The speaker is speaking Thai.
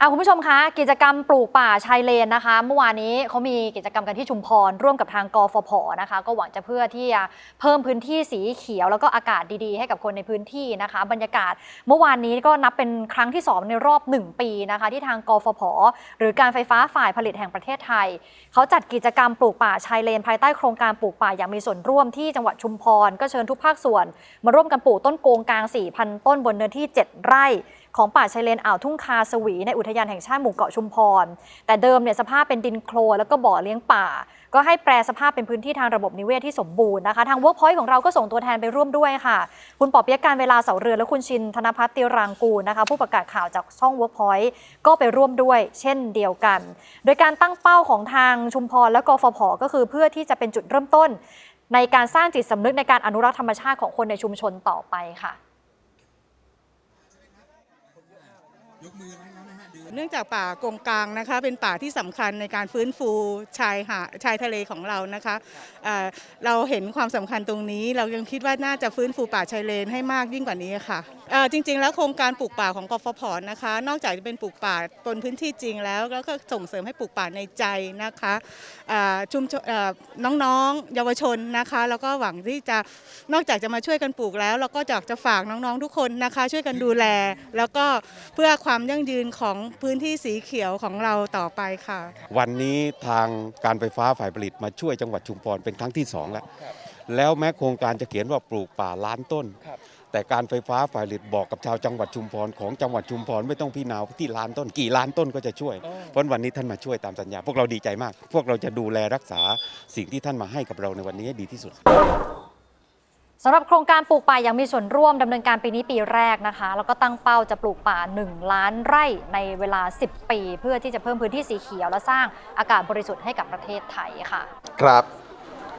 อะคุณผู้ชมคะกิจกรรมปลูกป่าชายเลนนะคะ เมื่อวานนี้เขามีกิจกรรมกันที่ชุมพร ร่วมกับทางกฟผนะคะ ก็หวังจะเพื่อที่จะเพิ่มพื้นที่สีเขียว แล้วก็อากาศดีๆ ให้กับคนในพื้นที่นะคะ บรรยากาศเมื่อวานนี้ก็นับเป็นครั้งที่ 2 ในรอบ 1 ปีนะคะ ที่ทางกฟผหรือการไฟฟ้าฝ่ายผลิตแห่งประเทศไทยเขาจัดกิจกรรมปลูกป่าชายเลน ภายใต้โครงการปลูกป่าอย่างมีส่วนร่วมที่จังหวัดชุมพรก็เชิญทุกภาคส่วน มาร่วมกันปลูกต้นโกงกลาง4,000ต้นบนเนื้อที่ 7 ไร่ ของป่าชายเลนอ่าวทุ่งคาสวีในอุทยานแห่งชาติหมู่เกาะชุมพร แต่เดิมเนี่ยสภาพเป็นดินโคลนแล้วก็บ่อเลี้ยงป่า ก็ให้แปลสภาพเป็นพื้นที่ทางระบบนิเวศที่สมบูรณ์นะคะ ทาง Workpoint ของเราก็ส่งตัวแทนไปร่วมด้วยค่ะ คุณปอเปียกการเวลาเสาเรือนและคุณชินธนพัฒน์ติรางกูลนะคะ ผู้ประกาศข่าวจากช่อง Workpoint ก็ไปร่วมด้วย เช่นเดียวกัน โดยการตั้งเป้าของทางชุมพรและกฟผก็คือเพื่อที่จะเป็นจุดเริ่มต้น ในการสร้างจิตสำนึกในการอนุรักษ์ธรรมชาติของคนในชุมชนต่อไปค่ะ เนื่องจากป่ากงกลางนะคะเป็นป่าที่สำคัญในการฟื้นฟูชายหาดชายทะเลของเรานะคะเอ่อเราเห็นความสำคัญตรงนี้ เรายังคิดว่าน่าจะฟื้นฟูป่าชายเลนให้มากยิ่งกว่านี้ค่ะเอ่อจริงๆ แล้วโครงการปลูกป่าของกฟผนะคะ นอกจากจะเป็นปลูกป่าบนพื้นที่จริงแล้วแล้วก็ส่งเสริมให้ปลูกป่าในใจนะคะเอ่อชุมชนเอ่อน้องๆ เยาวชนนะคะ แล้วก็หวังที่จะนอกจากจะมาช่วยกันปลูกแล้ว เราก็อยากจะฝากน้องๆทุกคนนะคะ ช่วยกันดูแลแล้วก็เพื่อความยั่งยืนของพื้นที่สีเขียวของเราต่อไปค่ะ วันนี้ทางการไฟฟ้าฝ่ายผลิตมาช่วยจังหวัดชุมพรเป็นครั้งที่สองแล้วแล้วแม้โครงการจะเขียนว่าปลูกป่าล้านต้น แต่การไฟฟ้าฝ่ายผลิตบอกกับชาวจังหวัดชุมพรของจังหวัดชุมพรไม่ต้องพี่นาวที่ล้านต้น กี่ล้านต้นก็จะช่วย เพราะวันนี้ท่านมาช่วยตามสัญญา พวกเราดีใจมาก พวกเราจะดูแลรักษาสิ่งที่ท่านมาให้กับเราในวันนี้ให้ดีที่สุด สำหรับโครงการปลูกป่าอย่างมีส่วนร่วมดำเนินการปีนี้ปีแรกนะคะ แล้วก็ตั้งเป้าจะปลูกป่า 1 ล้านไร่ในเวลา 10 ปี เพื่อที่จะเพิ่มพื้นที่สีเขียวและสร้างอากาศบริสุทธิ์ให้กับประเทศไทยค่ะ ครับ